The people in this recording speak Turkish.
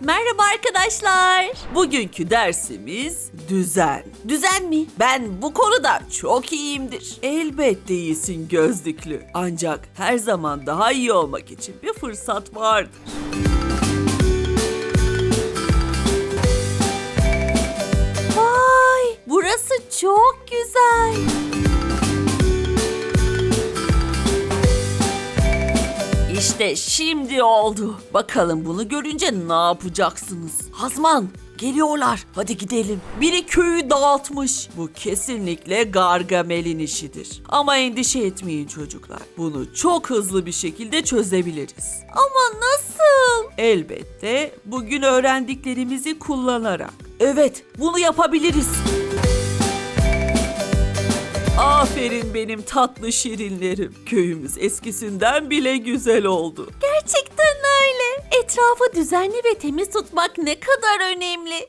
Merhaba arkadaşlar. Bugünkü dersimiz düzen. Düzen mi? Ben bu konuda çok iyiyimdir. Elbette iyisin gözlüklü. Ancak her zaman daha iyi olmak için bir fırsat vardır. Vay, burası çok güzel. İşte şimdi oldu. Bakalım bunu görünce ne yapacaksınız? Hazman, geliyorlar. Hadi gidelim. Biri köyü dağıtmış. Bu kesinlikle Gargamel'in işidir. Ama endişe etmeyin çocuklar. Bunu çok hızlı bir şekilde çözebiliriz. Ama nasıl? Elbette bugün öğrendiklerimizi kullanarak. Evet, bunu yapabiliriz. Aferin benim tatlı şirinlerim. Köyümüz eskisinden bile güzel oldu. Gerçekten öyle. Etrafı düzenli ve temiz tutmak ne kadar önemli.